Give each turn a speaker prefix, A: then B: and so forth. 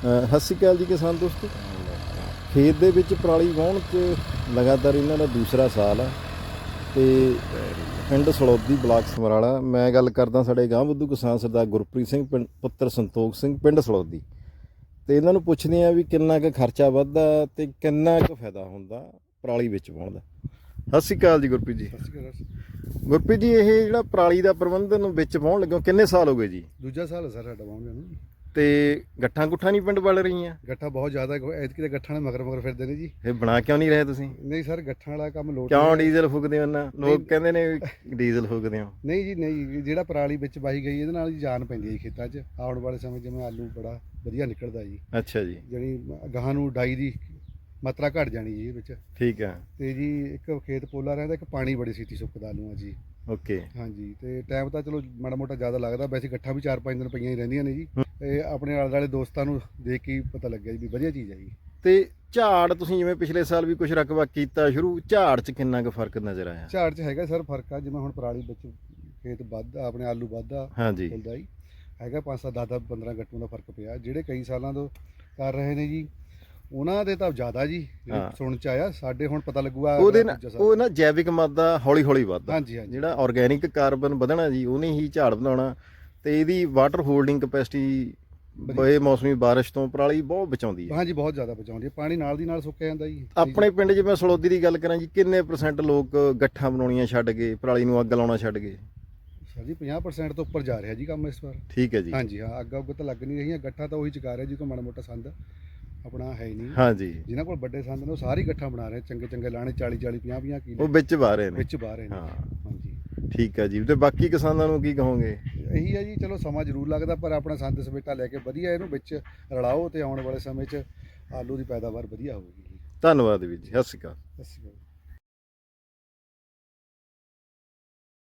A: ਸਤਿ ਸ਼੍ਰੀ ਅਕਾਲ ਜੀ ਕਿਸਾਨ ਦੋਸਤੋ। ਖੇਤ ਦੇ ਵਿੱਚ ਪਰਾਲੀ ਵਾਹੁਣ 'ਚ ਲਗਾਤਾਰ ਇਹਨਾਂ ਦਾ ਦੂਸਰਾ ਸਾਲ ਆ। ਤੇ ਪਿੰਡ ਸਲੌਦੀ ਬਲਾਕ ਸਮਰਾਲਾ ਮੈਂ ਗੱਲ ਕਰਦਾ ਸਾਡੇ ਗਾਂ ਬੁੱਧੂ ਕਿਸਾਨ ਸਰਦਾਰ ਗੁਰਪ੍ਰੀਤ ਸਿੰਘ ਪੁੱਤਰ ਸੰਤੋਖ ਸਿੰਘ ਪਿੰਡ ਸਲੌਦੀ। ਤੇ ਇਹਨਾਂ ਨੂੰ ਪੁੱਛਦੇ ਆ ਵੀ ਕਿੰਨਾ ਕੁ ਖਰਚਾ ਵੱਧਦਾ ਤੇ ਕਿੰਨਾ ਕੁ ਫਾਇਦਾ ਹੁੰਦਾ ਪਰਾਲੀ ਵਿੱਚ ਵਾਹੁਣ ਦਾ। ਸਤਿ ਸ਼੍ਰੀ ਅਕਾਲ ਜੀ ਗੁਰਪ੍ਰੀਤ ਜੀ। ਗੁਰਪ੍ਰੀਤ ਜੀ ਇਹ ਜਿਹੜਾ ਪਰਾਲੀ ਦਾ ਪ੍ਰਬੰਧਨ ਵਿੱਚ ਵਾਹੁਣ ਲੱਗੋ ਕਿੰਨੇ ਸਾਲ ਹੋ ਗਏ ਜੀ?
B: ਦੂਜਾ ਸਾਲ ਹੈ ਸਰ ਸਾਡਾ ਵਾਉਂਦੇ ਨੂੰ।
A: ਤੇ ਗੱਠਾਂ ਗੁੱਠਾਂ ਨਹੀਂ ਪਿੰਡ ਵੱਲ ਰਹੀਆਂ?
B: ਗੱਠਾ ਬਹੁਤ ਜ਼ਿਆਦਾ ਐਤਕੀ ਦੇ ਗੱਠਾਂ ਨੇ ਮਗਰ ਮਗਰ ਫਿਰਦੇ ਨੇ ਜੀ।
A: ਇਹ ਬਣਾ ਕਿਉਂ ਨਹੀਂ ਰਹੇ ਤੁਸੀਂ?
B: ਨਹੀਂ ਸਰ ਗੱਠਾਂ ਵਾਲਾ ਕੰਮ ਲੋਟ
A: ਕਿਉਂ। ਡੀਜ਼ਲ ਫੂਕਦੇ ਹੋ ਨਾ ਲੋਕ ਕਹਿੰਦੇ ਨੇ ਵੀ ਡੀਜ਼ਲ ਫੂਕਦੇ ਹੋ।
B: ਨਹੀਂ ਜੀ ਨਹੀਂ ਜਿਹੜਾ ਪਰਾਲੀ ਵਿੱਚ ਵਾਹੀ ਗਈ ਇਹਦੇ ਨਾਲ ਜਾਨ ਪੈਂਦੀ ਹੈ ਖੇਤਾਂ 'ਚ। ਆਉਣ ਵਾਲੇ ਸਮੇਂ ਜਿਵੇਂ ਆਲੂ ਬੜਾ ਵਧੀਆ ਨਿਕਲਦਾ ਜੀ।
A: ਅੱਛਾ ਜੀ।
B: ਜਿਹੜੀ ਗਾਹਾਂ ਨੂੰ ਡਾਈ ਦੀ ਮਾਤਰਾ ਘਟ ਜਾਣੀ ਜੀ ਇਹ ਵਿੱਚ।
A: ਠੀਕ ਆ
B: ਤੇ ਜੀ ਇੱਕ ਖੇਤ ਪੋਲਾ ਰਹਿੰਦਾ ਇੱਕ ਪਾਣੀ ਬੜੀ ਛੇਤੀ ਸੁੱਕਦਾ ਆਲੂਆਂ ਜੀ।
A: ਓਕੇ।
B: ਹਾਂਜੀ ਤੇ ਟਾਈਮ ਤਾਂ ਚਲੋ ਮਾੜਾ ਮੋਟਾ ਜ਼ਿਆਦਾ ਲੱਗਦਾ ਵੈਸੇ ਗੱਠਾਂ ਵੀ 4-5 ਦਿਨ ਪਈਆਂ ਹੀ ਰਹਿੰਦੀਆਂ ਨੇ ਜੀ। ਤੇ ਆਪਣੇ ਆਲੇ ਦੁਆਲੇ ਦੋਸਤਾਂ ਨੂੰ ਦੇਖ ਕੇ ਹੀ ਪਤਾ ਲੱਗਿਆ ਜੀ ਵੀ ਵਧੀਆ ਚੀਜ਼ ਹੈ ਜੀ।
A: ਤੇ ਝਾੜ ਤੁਸੀਂ ਜਿਵੇਂ ਪਿਛਲੇ ਸਾਲ ਵੀ ਕੁਝ ਰਕਬਾ ਕੀਤਾ ਸ਼ੁਰੂ ਝਾੜ 'ਚ ਕਿੰਨਾ ਕੁ ਫ਼ਰਕ ਨਜ਼ਰ ਆਇਆ?
B: ਝਾੜ 'ਚ ਹੈਗਾ ਸਰ ਫ਼ਰਕ ਆ ਜਿਵੇਂ ਹੁਣ ਪਰਾਲੀ ਵਿੱਚ ਖੇਤ ਵੱਧ ਆਪਣੇ ਆਲੂ ਵੱਧਦਾ
A: ਹਾਂਜੀ।
B: ਹੀ ਹੈਗਾ 5 7 10 15 ਗੱਟੂਆਂ ਦਾ ਫ਼ਰਕ ਪਿਆ ਜਿਹੜੇ ਕਈ ਸਾਲਾਂ ਤੋਂ ਕਰ ਰਹੇ ਨੇ ਜੀ ਉਹਨਾਂ ਦੇ ਤਾਂ ਜ਼ਿਆਦਾ ਜੀ
A: ਹਾਂ।
B: ਸੁਣ ਚ ਆਇਆ ਸਾਡੇ ਹੁਣ ਪਤਾ ਲੱਗੂਗਾ
A: ਉਹਦੇ ਨਾਲ
B: ਦੂਜਾ ਸਾਲ।
A: ਉਹ ਨਾ ਜੈਵਿਕ ਮਾਦਾ ਹੌਲੀ ਹੌਲੀ ਵੱਧਦਾ
B: ਹਾਂਜੀ ਹਾਂਜੀ।
A: ਜਿਹੜਾ ਆਰਗੇਨਿਕ ਕਾਰਬਨ ਵਧਣਾ ਜੀ ਉਹਨੇ ਹੀ ਝਾੜ ਬਣਾਉਣਾ ਤੇ ਇਹਦੀ ਵਾਟਰ ਹੋਲਡਿੰਗ ਕਪੈਸਿਟੀ ਬੇ ਮੌਸਮੀ ਬਾਰਿਸ਼ ਤੋਂ ਪਰਾਲੀ ਬਹੁਤ ਬਚਾਉਂਦੀ ਹੈ।
B: ਹਾਂਜੀ ਬਹੁਤ ਜ਼ਿਆਦਾ ਬਚਾਉਂਦੀ ਹੈ। ਪਾਣੀ ਨਾਲ ਦੀ ਨਾਲ ਸੁੱਕ ਜਾਂਦਾ ਜੀ।
A: ਆਪਣੇ ਪਿੰਡ ਜਿਵੇਂ ਸਲੌਦੀ ਦੀ ਗੱਲ ਕਰਾਂ ਜੀ ਕਿੰਨੇ ਪਰਸੈਂਟ ਲੋਕ ਗੱਠਾਂ ਬਣਾਉਣੀਆਂ ਛੱਡ ਗਏ ਪਰਾਲੀ ਨੂੰ ਅੱਗ ਲਾਉਣਾ ਛੱਡ ਗਏ?
B: ਸਰ ਜੀ 50% ਤੋਂ ਉੱਪਰ ਜਾ ਰਿਹਾ ਜੀ ਕੰਮ ਇਸ ਵਾਰ।
A: ਠੀਕ ਹੈ ਜੀ।
B: ਹਾਂਜੀ ਹਾਂ ਅੱਗ ਉੱਗ ਤਾਂ ਲੱਗ ਨਹੀਂ ਰਹੀਆਂ ਗੱਠਾਂ ਤਾਂ ਉਹੀ ਚਕਾ ਰਿਹਾ ਜੀ ਕੋਈ ਮਾੜਾ ਮੋਟਾ ਸੰਦ। ਆਪਣਾ ਹੈ ਨਹੀਂ।
A: ਹਾਂਜੀ।
B: ਜਿਨ੍ਹਾਂ ਕੋਲ ਵੱਡੇ ਸੰਦ ਨੇ ਉਹ ਸਾਰੀ ਗੱਠਾਂ ਬਣਾ ਰਹੇ ਚੰਗੇ ਚੰਗੇ ਲਾਣੇ 40 40 50 50
A: ਉਹ
B: ਕਿਲੋ
A: ਵਿੱਚ ਵਾ ਰਹੇ ਨੇ।
B: ਵਿੱਚ ਰਹੇ ਨੇ।
A: ਹਾਂ।
B: ਹਾਂਜੀ।
A: ਠੀਕ ਹੈ ਜੀ। ਤੇ ਬਾਕੀ ਕਿਸਾਨਾਂ ਨੂੰ ਕੀ ਕਹੋਗੇ?
B: ਇਹੀ ਹੈ ਜੀ ਚਲੋ ਸਮਾਂ ਜ਼ਰੂਰ ਲੱਗਦਾ ਪਰ ਆਪਣਾ ਸੰਦ ਸਵੇਟਾ ਲੈ ਕੇ ਵਧੀਆ ਇਹਨੂੰ ਵਿੱਚ ਰਲਾਓ ਤੇ ਆਉਣ ਵਾਲੇ ਸਮੇਂ 'ਚ ਆਲੂ ਦੀ ਪੈਦਾਵਾਰ ਵਧੀਆ ਹੋਊਗੀ
A: ਧੰਨਵਾਦ ਵੀਰ ਜੀ। ਸਤਿ ਸ਼੍ਰੀ ਅਕਾਲ।
B: ਸਤਿ ਸ਼੍ਰੀ ਅਕਾਲ।